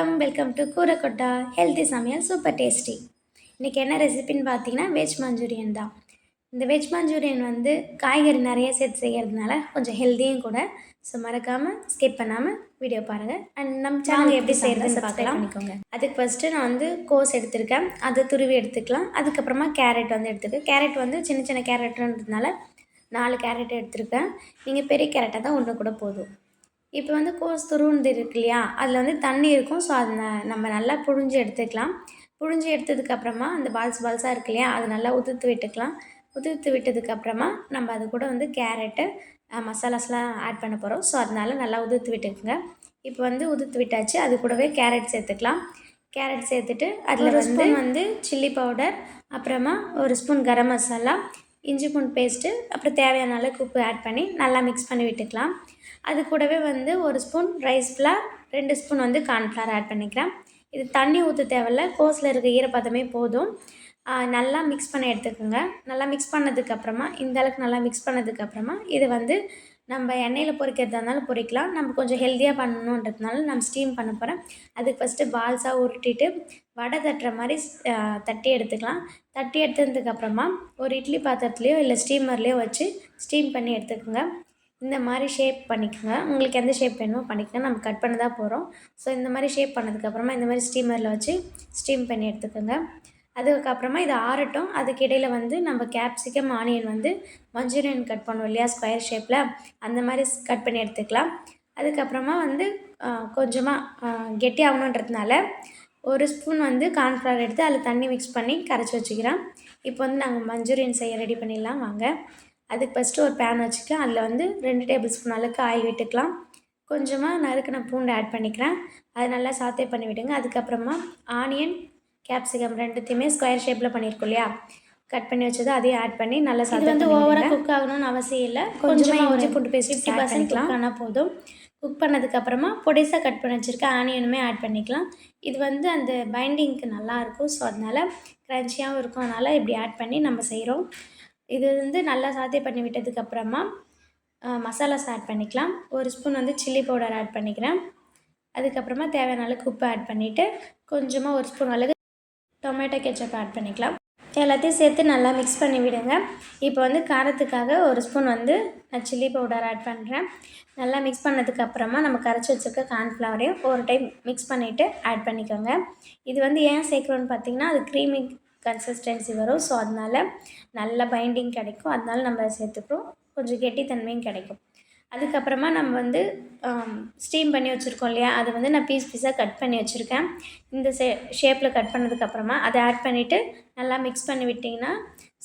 வணக்கம். Welcome to கூரக்கொட்டா. Healthy சமையல் சூப்பர் டேஸ்டி இன்றைக்கி என்ன ரெசிபின்னு பார்த்தீங்கன்னா வெஜ் மஞ்சூரியன் தான். இந்த வெஜ் மஞ்சூரியன் வந்து காய்கறி நிறைய சேர்த்து செய்கிறதுனால கொஞ்சம் ஹெல்த்தியும் கூட. ஸோ மறக்காமல் ஸ்கிப் பண்ணாமல் வீடியோ பாருங்கள் அண்ட் நம்ம சேனல் எப்படி செய்கிறதுன்னு பார்க்கலாம். பண்ணிக்கோங்க அதுக்கு ஃபஸ்ட்டு நான் வந்து கோஸ் எடுத்திருக்கேன். அதை துருவி எடுத்துக்கலாம். அதுக்கப்புறமா கேரட் வந்து எடுத்துருக்கேன் கேரட் வந்து சின்ன சின்ன கேரட்ன்றதுனால நாலு கேரட் எடுத்திருக்கேன். நீங்கள் பெரிய கேரட்டாக தான் ஒன்று கூட போதும். இப்போ வந்து கோஸ் துருவுனது இருக்கு இல்லையா? அதில் வந்து தண்ணி இருக்கும். ஸோ அதை நம்ம நல்லா புழிஞ்சு எடுத்துக்கலாம். புழிஞ்சு எடுத்ததுக்கப்புறமா அந்த பால்ஸ் பால்ஸாக இருக்கு இல்லையா? அதை நல்லா உதுத்து விட்டுக்கலாம். உதுத்து விட்டதுக்கப்புறமா நம்ம அது கூட வந்து கேரட்டு மசாலாஸ்லாம் ஆட் பண்ண போகிறோம் ஸோ அதனால நல்லா உதுத்து விட்டுக்குங்க. இப்போ வந்து உதுத்து விட்டாச்சு. அது கூடவே கேரட் சேர்த்துக்கலாம். கேரட் சேர்த்துட்டு அதில் ஒரு ஸ்பூன் வந்து சில்லி பவுடர் அப்புறமா ஒரு ஸ்பூன் கரம் மசாலா இஞ்சி பூண்டு பேஸ்ட்டு அப்புறம் தேவையான அளவுக்கு உப்பு ஆட் பண்ணி நல்லா மிக்ஸ் பண்ணி விட்டுக்கலாம். அது கூடவே வந்து ஒரு ஸ்பூன் ரைஸ் ஃப்ளார் ரெண்டு ஸ்பூன் வந்து கார்ன்ஃப்ளார் ஆட் பண்ணிக்கிறேன். இது தண்ணி ஊற்ற தேவையில்ல கோஸில் இருக்க ஈரப்பதமே போதும். நல்லா மிக்ஸ் பண்ணி எடுத்துக்கோங்க. நல்லா மிக்ஸ் பண்ணதுக்கப்புறமா இந்தளவுக்கு நல்லா மிக்ஸ் பண்ணதுக்கப்புறமா இது வந்து நம்ம எண்ணெயில் பொரிக்கிறதா இருந்தாலும் பொரிக்கலாம். நம்ம கொஞ்சம் ஹெல்த்தியாக பண்ணணுன்றதுனால நம்ம ஸ்டீம் பண்ண போகிறேன் அதுக்கு ஃபஸ்ட்டு பால்ஸாக உருட்டிட்டு வடை தட்டுற மாதிரி தட்டி எடுத்துக்கலாம். தட்டி எடுத்ததுக்கப்புறமா ஒரு இட்லி பாத்திரத்துலையோ இல்லை ஸ்டீமர்லேயோ வச்சு ஸ்டீம் பண்ணி எடுத்துக்கோங்க. இந்த மாதிரி ஷேப் பண்ணிக்கோங்க. உங்களுக்கு எந்த ஷேப் வேணுமோ பண்ணிக்கோங்க. நம்ம கட் பண்ண தான் போகிறோம் ஸோ இந்த மாதிரி ஷேப் பண்ணதுக்கப்புறமா இந்த மாதிரி ஸ்டீமரில் வச்சு ஸ்டீம் பண்ணி எடுத்துக்கோங்க. அதுக்கப்புறமா இது ஆறட்டும். அதுக்கு இடையில் வந்து நம்ம கேப்சிகம் ஆனியன் வந்து மஞ்சூரியன் கட் பண்ணுவோம் இல்லையா? ஸ்கொயர் ஷேப்பில் அந்த மாதிரி கட் பண்ணி எடுத்துக்கலாம். அதுக்கப்புறமா வந்து கொஞ்சமாக கெட்டி ஆகணுன்றதுனால ஒரு ஸ்பூன் வந்து கார்ன்ஃப்ளவர் எடுத்து அதில் தண்ணி மிக்ஸ் பண்ணி கரைச்சி வச்சுக்கிறேன். இப்போ வந்து நாங்கள் மஞ்சூரியன் செய்ய ரெடி பண்ணிடலாம். வாங்க. அதுக்கு ஃபஸ்ட்டு ஒரு பேன் வச்சுக்கலாம் அதில் வந்து ரெண்டு டேபிள் ஸ்பூன் அளவுக்கு ஆயில் விட்டுக்கலாம். கொஞ்சமாக நறுக்கின பூண்டு ஆட் பண்ணிக்கிறேன். அதை நல்லா சாத்தே பண்ணி விடுங்க. அதுக்கப்புறமா ஆனியன் கேப்சிகம் ரெண்டுத்தையுமே ஸ்கொயர் ஷேப்பில் பண்ணியிருக்கோம் இல்லையா? கட் பண்ணி வச்சது அதையும் ஆட் பண்ணி நல்லா இது வந்து ஓவராக குக் ஆகணும்னு அவசியம் இல்லை. கொஞ்சமாக இஞ்சி பூண்டு பேஸ்ட் ஃபிஃப்டி பர்சன்ட் குக் ஆனால் போதும். குக் பண்ணதுக்கப்புறமா பொடிசாக கட் பண்ணி வச்சுருக்க ஆனியனுமே ஆட் பண்ணிக்கலாம். இது வந்து அந்த பைண்டிங்க்கு நல்லாயிருக்கும் ஸோ அதனால் க்ரன்ச்சியாகவும் இருக்கும். அதனால் இப்படி ஆட் பண்ணி நம்ம செய்கிறோம் இது வந்து நல்லா சாத்தே பண்ணி விட்டதுக்கப்புறமா மசாலாஸ் ஆட் பண்ணிக்கலாம். ஒரு ஸ்பூன் வந்து சில்லி பவுடர் ஆட் பண்ணிக்கிறேன் அதுக்கப்புறமா தேவையான அளவுக்கு உப்பு ஆட் பண்ணிவிட்டு கொஞ்சமாக ஒரு ஸ்பூன் அளவுக்கு டொமேட்டோ கெச்சப் ஆட் பண்ணிக்கலாம். எல்லாத்தையும் சேர்த்து நல்லா மிக்ஸ் பண்ணி விடுங்க. இப்போ வந்து காரத்துக்காக ஒரு ஸ்பூன் வந்து நான் சில்லி பவுடர் ஆட் பண்ணுறேன் நல்லா மிக்ஸ் பண்ணதுக்கப்புறமா நம்ம கரைச்சி வச்சுருக்க கார்ன்ஃப்ளவரையும் ஒரு டைம் மிக்ஸ் பண்ணிவிட்டு ஆட் பண்ணிக்கோங்க. இது வந்து ஏன் சேர்க்குறோன்னு பார்த்தீங்கன்னா அது க்ரீமி கன்சிஸ்டன்சி வரும். ஸோ அதனால நல்ல பைண்டிங் கிடைக்கும். அதனால நம்ம சேர்த்துக்கிறோம். கொஞ்சம் கெட்டித்தன்மையும் கிடைக்கும். அதுக்கப்புறமா நம்ம வந்து ஸ்டீம் பண்ணி வச்சுருக்கோம் இல்லையா? அதை வந்து நான் பீஸ் பீஸாக கட் பண்ணி வச்சுருக்கேன். இந்த ஷே ஷேப்பில் கட் பண்ணதுக்கப்புறமா அதை ஆட் பண்ணிவிட்டு நல்லா மிக்ஸ் பண்ணி விட்டிங்கன்னா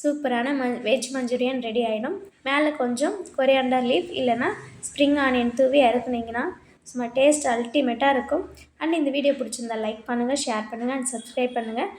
சூப்பரான ம வெஜ் மஞ்சூரியன் ரெடி ஆகிடும் மேலே கொஞ்சம் கொரியாண்டர் லீஃப் இல்லைன்னா ஸ்ப்ரிங் ஆனியன் தூவி இறக்குனீங்கன்னா சும்மா டேஸ்ட் அல்டிமேட்டாக இருக்கும். அண்ட் இந்த வீடியோ பிடிச்சிருந்தா லைக் பண்ணுங்கள் ஷேர் பண்ணுங்கள் அண்ட் சப்ஸ்கிரைப் பண்ணுங்கள்